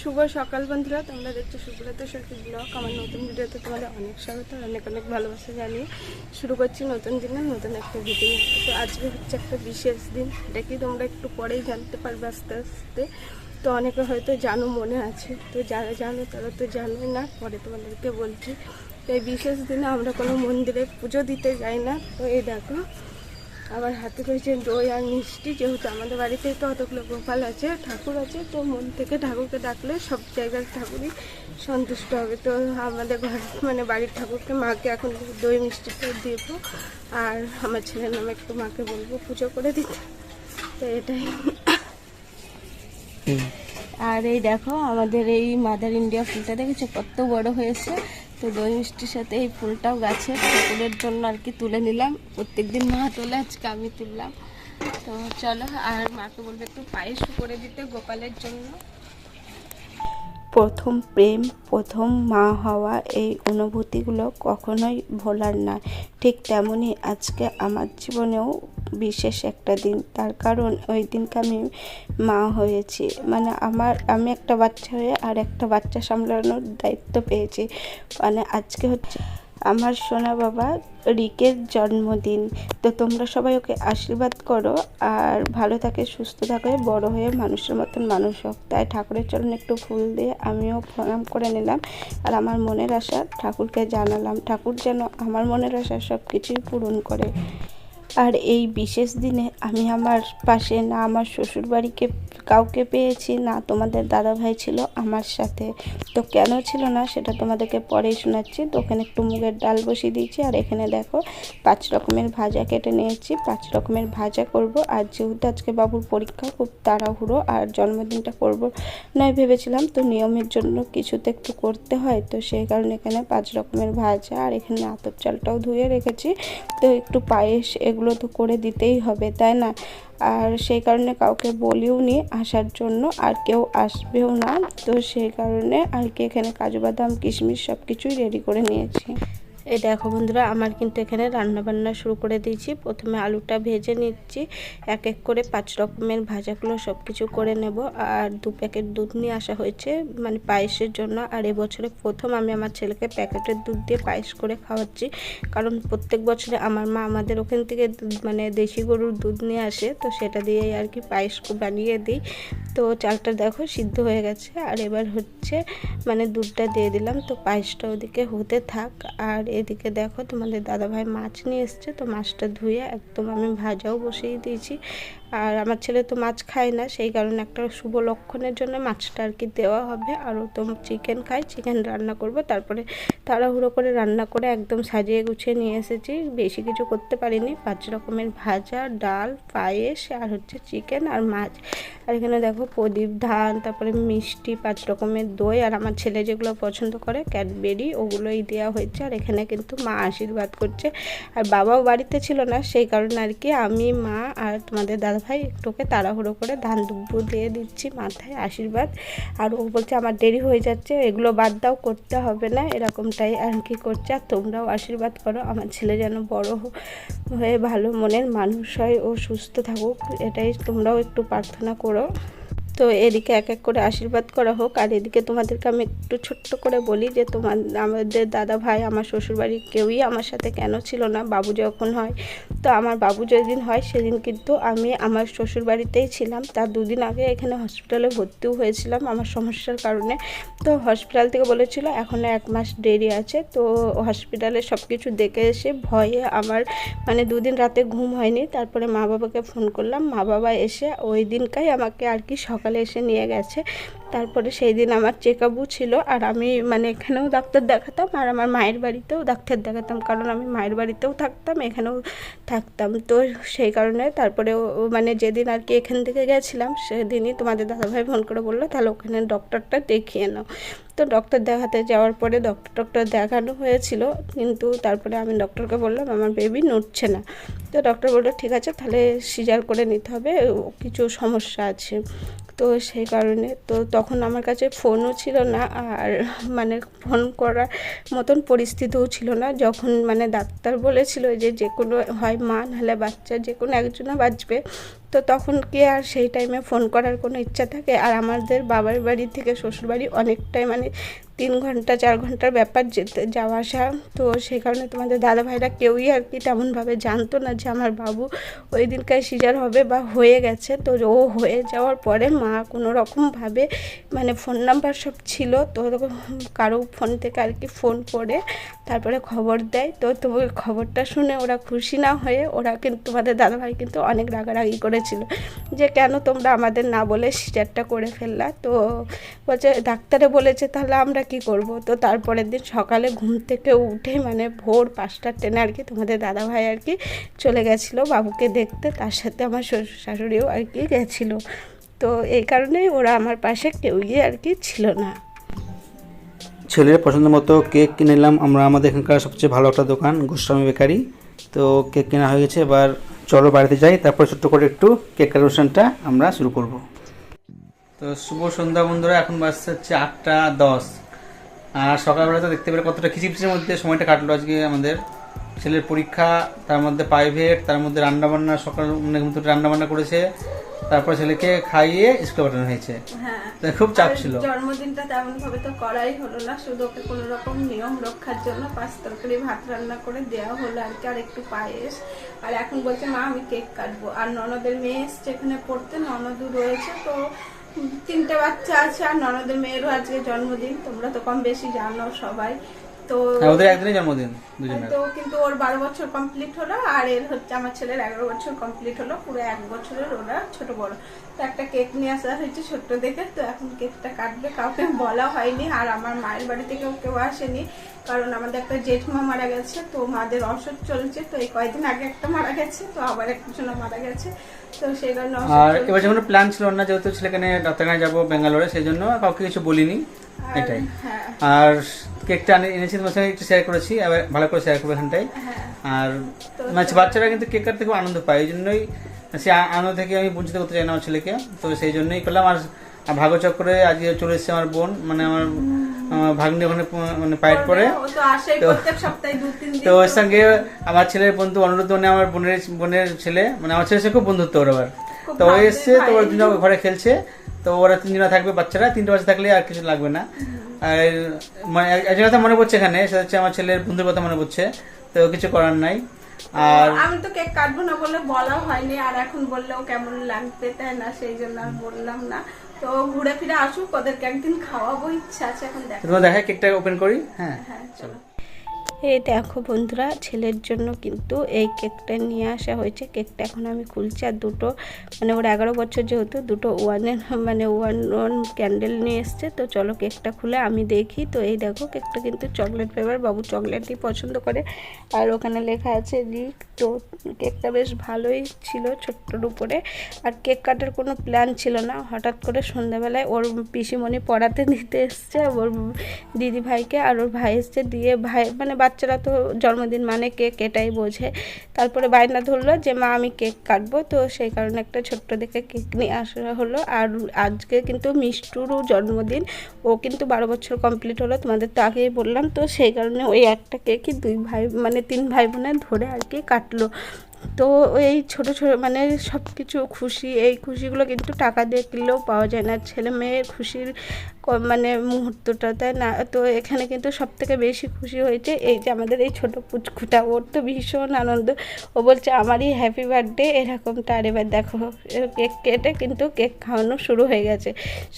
শুভ সকাল বন্ধুরা, তোমরা দেখছ সুব্রত সরকার ব্লগ আমার নতুন ভিডিওতে তোমাদের অনেক স্বাগত, অনেক অনেক ভালোবাসা জানিয়ে শুরু করছি নতুন দিনে নতুন একটা ভিডিও তো আজকে হচ্ছে একটা বিশেষ দিন, এটা কি তোমরা একটু পরেই জানতে পারবে আস্তে আস্তে। তো অনেকে হয়তো জানো, মনে আছে। তো যারা জানো, তারা তো জানোই না, পরে তোমাদেরকে বলছি। তো এই বিশেষ দিনে আমরা কোনো মন্দিরে পুজো দিতে যাই না। তো এই দেখো আবার হাতে রয়েছে দই আর মিষ্টি যেহেতু আমাদের বাড়িতে তো অতগুলো গোপাল আছে ঠাকুর আছে তো মন থেকে ঠাকুরকে ডাকলে সব জায়গার ঠাকুরই সন্তুষ্ট হবে। তো আমাদের ঘর মানে বাড়ির ঠাকুরকে মাকে এখন দই মিষ্টিটা দেবো আর আমার ছেলের নামে একটু মাকে বলব পুজো করে দিতে। তো এটাই। আর এই দেখো আমাদের এই মাদার ইন্ডিয়া ফুলটা দেখেছ? কত বড় হয়েছে। তো দই মিষ্টির সাথে এই ফুলটাও গাছে ঠাকুরের জন্য আর কি তুলে নিলাম। প্রত্যেকদিন মা তোলে, আজকে আমি তুললাম। তো চলো, আর মাকে বলবে একটু পায়েস করে দিতে গোপালের জন্য। প্রথম প্রেম, প্রথম মা হওয়া এই অনুভূতিগুলো কখনোই ভোলার না ঠিক তেমনই আজকে আমার জীবনেও বিশেষ একটা দিন। তার কারণ ওই দিনকে আমি মা হয়েছি। মানে আমার, আমি একটা বাচ্চা হয়ে আর একটা বাচ্চা সামলানোর দায়িত্ব পেয়েছি। মানে আজকে হচ্ছে আমার সোনা বাবা রিকের জন্মদিন। তো তোমরা সবাই ওকে আশীর্বাদ করো আর ভালো থাকে, সুস্থ থাকে, বড় হয়ে মানুষের মতন মানুষ হোক। তাই ঠাকুরের চরণে একটু ফুল দিয়ে আমিও প্রণাম করে নিলাম। আর আমার মনের আশা ঠাকুরকে জানালাম। ঠাকুর যেন আমার মনের আশা সব কিছুই পূরণ করে। আর এই বিশেষ দিনে আমি আমার পাশে না আমার শ্বশুরবাড়িকে কাউকে পেয়েছি, না তোমাদের দাদা ভাই ছিল আমার সাথে। তো কেন ছিল না সেটা তোমাদেরকে পরেই শোনাচ্ছি। তো ওখানে একটু মুগের ডাল বসিয়ে দিয়েছি। আর এখানে দেখো, পাঁচ রকমের ভাজা কেটে নিয়েছি। পাঁচ রকমের ভাজা করব। আর যেহেতু আজকে বাবুর পরীক্ষা, খুব তাড়াহুড়ো আর জন্মদিনটা করব নয় ভেবেছিলাম, তো নিয়মের জন্য কিছুতে একটু করতে হয়। তো সেই কারণে এখানে পাঁচ রকমের ভাজা আর এখানে আতপ চালটাও ধুয়ে রেখেছি। তো একটু পায়েস এগুলো তো করে দিতেই হবে, তাই না? আর সেই কারণে কাউকে বলিও নি আসার জন্য, আর কেউ আসবেও না। তো সেই কারণে আর কি এখানে কাজু বাদাম, কিশমিশ সব কিছুই রেডি করে নিয়েছি। এই দেখো বন্ধুরা, আমার কিন্তু এখানে রান্না বান্না শুরু করে দিয়েছি। প্রথমে আলুটা ভেজে নিচ্ছি। এক এক করে পাঁচ রকমের ভাজাগুলো সব কিছু করে নেব। আর দু প্যাকেট দুধ নিয়ে আসা হয়েছে মানে পায়েসের জন্য। আর এবছরে প্রথম আমি আমার ছেলেকে প্যাকেটের দুধ দিয়ে পায়েস করে খাওয়াচ্ছি। কারণ প্রত্যেক বছরে আমার মা আমাদের ওখান থেকে মানে দেশি গরুর দুধ নিয়ে আসে। তো সেটা দিয়েই আর কি পায়েস বানিয়ে দিই। তো চালটা দেখো সিদ্ধ হয়ে গেছে। আর এবার হচ্ছে মানে দুধটা দিয়ে দিলাম। তো পায়েসটা ওদিকে হতে থাক। আর এদিকে দেখো তোমাদের দাদাভাই মাছ নিয়ে এসছে, তো মাছটা ধুয়ে একদম আমি ভাজাও বসিয়ে দিয়েছি। আর আমার ছেলে তো মাছ খায় না, সেই কারণে একটা শুভ লক্ষণের জন্য মাছটা আর কি দেওয়া হবে। আর ও তো চিকেন খায় চিকেন রান্না করব। তারপরে তাড়াহুড়ো করে রান্না করে একদম সাজিয়ে গুছিয়ে নিয়ে এসেছি। বেশি কিছু করতে পারিনি। পাঁচ রকমের ভাজা, ডাল, পায়েস আর হচ্ছে চিকেন আর মাছ। আর এখানে দেখো প্রদীপ, ধান, তারপরে মিষ্টি, পাঁচ রকমের দই। আর আমার ছেলে যেগুলো পছন্দ করে, ক্যাডবেরি, ওগুলোই দেওয়া হয়েছে। আর এখানে কিন্তু মা আশীর্বাদ করছে। আর বাবাও বাড়িতে ছিল না, সেই কারণে আর কি আমি, মা আর তোমাদের দাদাভাই একটুকে তাড়াহুড়ো করে ধান দুব্বু দিয়ে দিচ্ছি মাথায় আশীর্বাদ। আর ও বলছে, আমার দেরি হয়ে যাচ্ছে, এগুলো বাদ দাও, করতে হবে না। এরকমটাই আর কি করছে। আর তোমরাও আশীর্বাদ করো, আমার ছেলে যেন বড় হয়ে ভালো মনের মানুষ হয় ও সুস্থ থাকুক, এটাই তোমরাও একটু প্রার্থনা করো। তো এদিকে এক এক করে আশীর্বাদ করা হোক, আর এদিকে তোমাদেরকে আমি একটু ছোট্ট করে বলি যে তোমার, আমাদের দাদা ভাই, আমার শ্বশুরবাড়ির কেউই আমার সাথে কেন ছিল না, বাবু যখন হয়, তো আমার বাবু যেদিন হয় সেদিন কিন্তু আমি আমার শ্বশুরবাড়িতেই ছিলাম। তার দুদিন আগে এখানে হসপিটালে ভর্তিও হয়েছিলাম আমার সমস্যার কারণে। তো হসপিটাল থেকে বলেছিল এখনও এক মাস দেরি আছে, তো হসপিটালে সব কিছু দেখে এসে ভয়ে আমার মানে দুদিন রাতে ঘুম হয়নি, তারপরে মা বাবাকে ফোন করলাম। মা বাবা এসে ওই দিনকাই আমাকে আর কি সকালে এসে নিয়ে গেছে। তারপরে সেই দিন আমার চেক আপও ছিল আর আমি মানে এখানেও ডাক্তার দেখাতাম আর আমার মায়ের বাড়িতেও ডাক্তার দেখাতাম কারণ আমি মায়ের বাড়িতেও থাকতাম, এখানেও থাকতাম। তো সেই কারণে তারপরে মানে যেদিন আর কি এখান থেকে গেছিলাম সেদিনই তোমাদের দাদাভাই ফোন করে বলল, তাহলে ওখানে ডক্টরটা দেখিয়ে নাও। তো ডক্টর দেখাতে যাওয়ার পরে ডক্টর ডক্টর দেখানো হয়েছিল, কিন্তু তারপরে আমি ডক্টরকে বললাম, আমার বেবি নড়ছে না। তো ডক্টর বলল, ঠিক আছে, তাহলে সিজার করে নিতে হবে কিছু সমস্যা আছে। তো সেই কারণে তো তখন আমার কাছে ফোনও ছিল না আর মানে ফোন করার মতন পরিস্থিতিও ছিল না। যখন মানে ডাক্তার বলেছিল যে যে কোনো হয় মা, নাহলে বাচ্চা যে কোনো একজনও বাঁচবে। তো তখন কি আর সেই টাইমে ফোন করার কোনো ইচ্ছা থাকে? আর আমাদের বাবার বাড়ি থেকে শ্বশুরবাড়ি অনেকটাই মানে তিন ঘণ্টা, চার ঘণ্টার ব্যাপার যেতে, যাওয়া আসা। তো সেই কারণে তোমাদের দাদা ভাইরা কেউই আর কি তেমনভাবে জানতো না যে আমার বাবু ওই দিনকার সিজার হবে বা হয়ে গেছে। তো ও হয়ে যাওয়ার পরে মা কোনো রকমভাবে মানে ফোন নাম্বার সব ছিল, তো কারও ফোন থেকে আর কি ফোন করে তারপরে খবর দেয়। তো তো খবরটা শুনে ওরা খুশি না হয়ে ওরা কিন্তু তোমাদের দাদাভাই কিন্তু অনেক রাগারাগি করেছিল যে, কেন তোমরা আমাদের না বলে সিজারটা করে ফেললা? তো বলছে, ডাক্তারে বলেছে, তাহলে আমরা কি করব? তো তারপরের দিন সকালে ঘুম থেকে উঠে মানে ভোর পাঁচটার ট্রেনে আর কি তোমাদের দাদাভাই আর কি চলে গেছিল বাবুকে দেখতে। তার সাথে আমার শ্বশুর শাশুড়িও আর কি গেছিল। তো এই কারণেই ওরা আমার পাশে কেউ কেউই আর কি ছিল না। ছেলের পছন্দ মতো কেক কিনে নিলাম। আমরা আমাদের এখানকার সবচেয়ে ভালো একটা দোকান, গোস্বামী বেকারি। তো কেক কেনা হয়ে গেছে। এবার চলো বাড়িতে যাই, তারপর ছোট্ট করে একটু কেক কালেকশনটা আমরা শুরু করব। তো শুভ সন্ধ্যা বন্ধুরা, এখন বাজছে হচ্ছে আটটা দশ। আর সকালবেলা তো দেখতে পেলে কতটা খিচিপিচির মধ্যে সময়টা কাটলো আজকে আমাদের। ছেলের পরীক্ষা, তার মধ্যে প্রাইভেট তার মধ্যে রান্নাবান্না, সকাল মানে রান্নাবান্না করেছে। তারপর ছেলেকে খাইয়ে স্কুলে পাঠানো হয়েছে। হ্যাঁ। খুব চাপ ছিল। জন্মদিনটা তেমন ভাবে তো করাই হলো না শুধু ওকে কোনো রকম নিয়ম রক্ষার জন্য পাঁচ তরকারি ভাত রান্না করে দেওয়া হলো আর কি আর একটু পায়েস। আর এখন বলছে মা আমি কেক কাটবো। আর ননদের মেয়ে এসছে এখানে পড়তে ননদও রয়েছে তো তিনটে বাচ্চা আছে আর ননদের মেয়েরও আজকে জন্মদিন তোমরা তো কম বেশি জানো সবাই। তো হ্যাঁ ওদের একদিনই জন্মদিন তো কিন্তু ওর বারো বছর কমপ্লিট হলো আর এর হচ্ছে আমার ছেলের এগারো বছর কমপ্লিট হলো পুরো এক বছরের ওরা ছোট বড়। তো একটা কেক নিয়ে আসা হয়েছে ছোট্ট দেখে তো এখন কেকটা কাটবে কাউকে বলা হয়নি আর আমার মায়ের বাড়ি থেকেও কেউ আসেনি কারণ আমাদের একটা জেঠমা মারা গেছে তো মাদের অসুখ চলছে তো এই কয়েকদিন আগে একটা মারা গেছে তো আবার একজন মারা গেছে তো সেই কারণে অসুখ আর চলছে। এবার যখন প্ল্যান ছিল না যেহেতু ছেলেখানে ডাক্তারখানে যাব ব্যাঙ্গালোরে সেই জন্য কাউকে কিছু বলিনি। এটাই। হ্যাঁ। আর কেকটা এনেছি তোমার সঙ্গে একটু শেয়ার করেছি এবার ভালো করে শেয়ার করব এখানটাই হ্যাঁ। আর মানে বাচ্চারা কিন্তু কেক কাটতে খুব আনন্দ পায় এই জন্যই সে আনন্দ থেকে আমি বঞ্চিত করতে চাই না আমার ছেলেকে। তো সেই জন্যই করলাম আর আর ভাগ্যচক্রে আজকে চলে এসেছে আমার বোন মানে আমার ভাগ্নি ওখানে মানে পাইট পরে। তো ওর সঙ্গে আমার ছেলের বন্ধু অনুরোধ মানে আমার বোনের বোনের ছেলে মানে আমার ছেলের সাথে খুব বন্ধুত্ব ওর আবার। তো ও এসছে তো। ওর জন্য ঘরে খেলছে। তো ওরা তিনজনা থাকবে বাচ্চারা। তিনটে বাচ্চা থাকলে আর কিছু লাগবে না। আর মানে এক- একজন কথা মনে পড়ছে এখানে সেটা হচ্ছে আমার ছেলের বন্ধুর কথা মনে পড়ছে তো কিছু করার নাই। আর আমি তো কেক কাটবো না বলে বলা হয়নি আর এখন বললেও কেমন লাগবে তাই না সেই জন্য আর বললাম না। তো ঘুরে ফিরে আসুক ওদেরকে একদিন খাওয়াবো ইচ্ছা আছে এখন দেখ তোমার দেখায় কেকটা ওপেন করি? হ্যাঁ হ্যাঁ চলো। এই দেখো বন্ধুরা, ছেলের জন্য কিন্তু এই কেকটা নিয়ে আসা হয়েছে। কেকটা এখন আমি খুলছি আর দুটো মানে ওর এগারো বছর যেহেতু, দুটো ওয়ানের মানে ওয়ান ওয়ান ক্যান্ডেল নিয়ে এসছে। তো চলো কেকটা খুলে আমি দেখি। তো এই দেখো কেকটা কিন্তু চকলেট ফ্লেভার বাবু চকলেটই পছন্দ করে। আর ওখানে লেখা আছে রিক তো কেকটা বেশ ভালোই ছিল ছোট্টর উপরে। আর কেক কাটার কোনো প্ল্যান ছিল না। হঠাৎ করে সন্ধ্যাবেলায় ওর পিসিমণি পড়াতে দিতে এসছে ওর দিদি ভাইকে আর ওর ভাই এসছে দিয়ে ভাই মানে বাচ্চারা তো জন্মদিন মানে কেক এটাই বোঝে। তারপরে বায়না ধরলো যে, মা, আমি কেক কাটবো। তো সেই কারণে একটা ছোট্ট দেখে কেক নিয়ে আসা হলো। আর আজকে কিন্তু মিষ্টুরও জন্মদিন। ও কিন্তু বারো বছর কমপ্লিট হলো, তোমাদের তো আগেই বললাম। তো সেই কারণে ওই একটা কেকই দুই ভাই মানে তিন ভাই বোনের ধরে আর কি কাটলো। তো এই ছোট ছোট মানে সব কিছু খুশি, এই খুশিগুলো কিন্তু টাকা দিয়ে কিনলেও পাওয়া যায় না। ছেলে মেয়ের খুশির মানে মুহূর্তটা তাই না, তো এখানে কিন্তু সব থেকে বেশি খুশি হয়েছে এই যে আমাদের এই ছোট পুচকুটা, ওর তো ভীষণ আনন্দ। ও বলছে, আমারই হ্যাপি বার্থডে এরকমটা আর এবার দেখো কেক কেটে কিন্তু কেক খাওয়ানো শুরু হয়ে গেছে।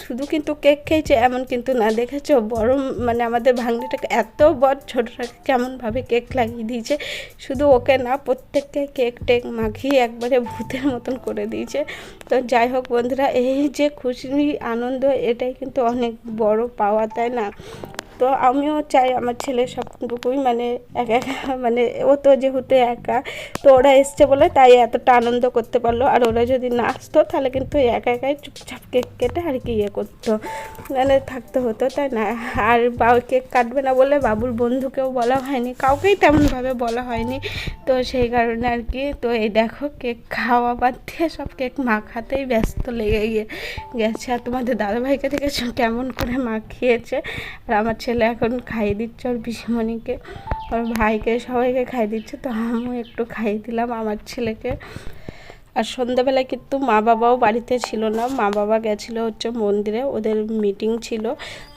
শুধু কিন্তু কেক খেয়েছে এমন কিন্তু না, দেখেছ? বড় মানে আমাদের ভাঙনিটাকে এত বড়, ছোটোটাকে কেমনভাবে কেক লাগিয়ে দিয়েছে। শুধু ওকে না, প্রত্যেককে কেক টেক মাখিয়ে একবারে ভূতের মতন করে দিয়েছে। তো যাই হোক বন্ধুরা, এই যে খুশি আনন্দ, এটাই কিন্তু অনেক বড় পাওয়া তাই না। তো আমিও চাই আমার ছেলে সবটুকুই মানে একা একা মানে ও তো যেহেতু একা, তো ওরা এসছে বলে তাই এতটা আনন্দ করতে পারল। আর ওরা যদি না আসতো, তাহলে কিন্তু একা একাই চুপচাপ কেক কেটে আর কি ইয়ে করতো। মানে থাকতে হতো, তাই না? আর বাবু কেক কাটবে না বলে বাবুর বন্ধুকেও বলা হয়নি, কাউকেই তেমনভাবে বলা হয়নি। তো সেই কারণে আর কি, তো এই দেখো কেক খাওয়া বাদ দিয়ে সব কেক মাখাতেই ব্যস্ত লেগে গিয়ে গেছে। আর তোমাদের দাদাভাইকে দেখেছ কেমন করে মাখিয়েছে। আর আমার ছেলে এখন খাইয়ে দিচ্ছে ওর পিসিমণিকে। ওর ভাইকে, সবাইকে খাইয়ে দিচ্ছে, তো আমিও একটু খাইয়ে দিলাম আমার ছেলেকে। আর সন্ধ্যাবেলায় কিন্তু মা বাবাও বাড়িতে ছিল না। মা বাবা গেছিল হচ্ছে মন্দিরে, ওদের মিটিং ছিল।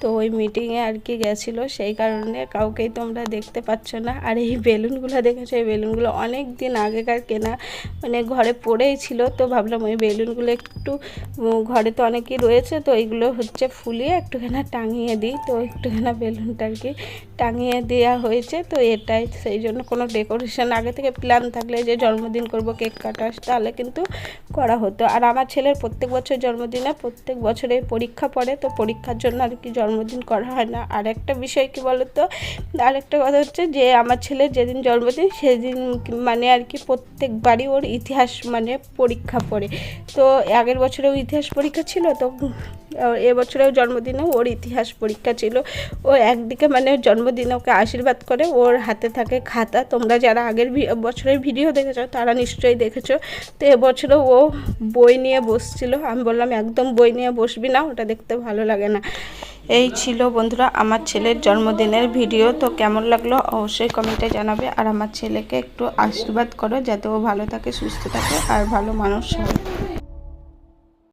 তো ওই মিটিংয়ে আর কি গেছিল, সেই কারণে কাউকেই তোমরা দেখতে পাচ্ছ না। আর এই বেলুনগুলো দেখেছ? এই বেলুনগুলো অনেক দিন আগেকার কেনা মানে ঘরে পড়েই ছিল, তো ভাবলাম ওই বেলুনগুলো একটু ঘরে তো অনেকই রয়েছে, তো এইগুলো হচ্ছে ফুলিয়ে একটুখানি টাঙিয়ে দিই। তো একটুখানি বেলুনটা আর কি টাঙিয়ে দেওয়া হয়েছে, তো এটাই। সেই জন্য কোনো ডেকোরেশন আগে থেকে প্ল্যান থাকলে যে জন্মদিন করব, কেক কাটা, তাহলে কিন্তু করা হতো। আর আমার ছেলের প্রত্যেক বছর জন্মদিনে প্রত্যেক বছরে পরীক্ষা পড়ে, তো পরীক্ষার জন্য আর কি জন্মদিন করা হয় না। আর একটা বিষয় কি বলতো? আরেকটা কথা হচ্ছে যে, আমার ছেলের যেদিন জন্মদিন, সেদিন মানে আর কি প্রত্যেকবারই ওর ইতিহাস মানে পরীক্ষা পড়ে। তো আগের বছরেও ইতিহাস পরীক্ষা ছিল, তো এবছরেও জন্মদিনে ওর ইতিহাস পরীক্ষা ছিল। ও একদিকে মানে জন্মদিনে ওকে আশীর্বাদ করে, ওর হাতে থাকে খাতা। তোমরা যারা আগের বছরের ভিডিও দেখেছ, তারা নিশ্চয়ই দেখেছ। তো এবছরও ও বই নিয়ে বসছিল। আমি বললাম, একদম বই নিয়ে বসবি না, ওটা দেখতে ভালো লাগে না। এই ছিল বন্ধুরা আমার ছেলের জন্মদিনের ভিডিও। তো কেমন লাগল অবশ্যই কমেন্টে জানাবে। আর আমার ছেলেকে একটু আশীর্বাদ করো যাতে ও ভালো থাকে, সুস্থ থাকে, আর ভালো মানুষ হয়।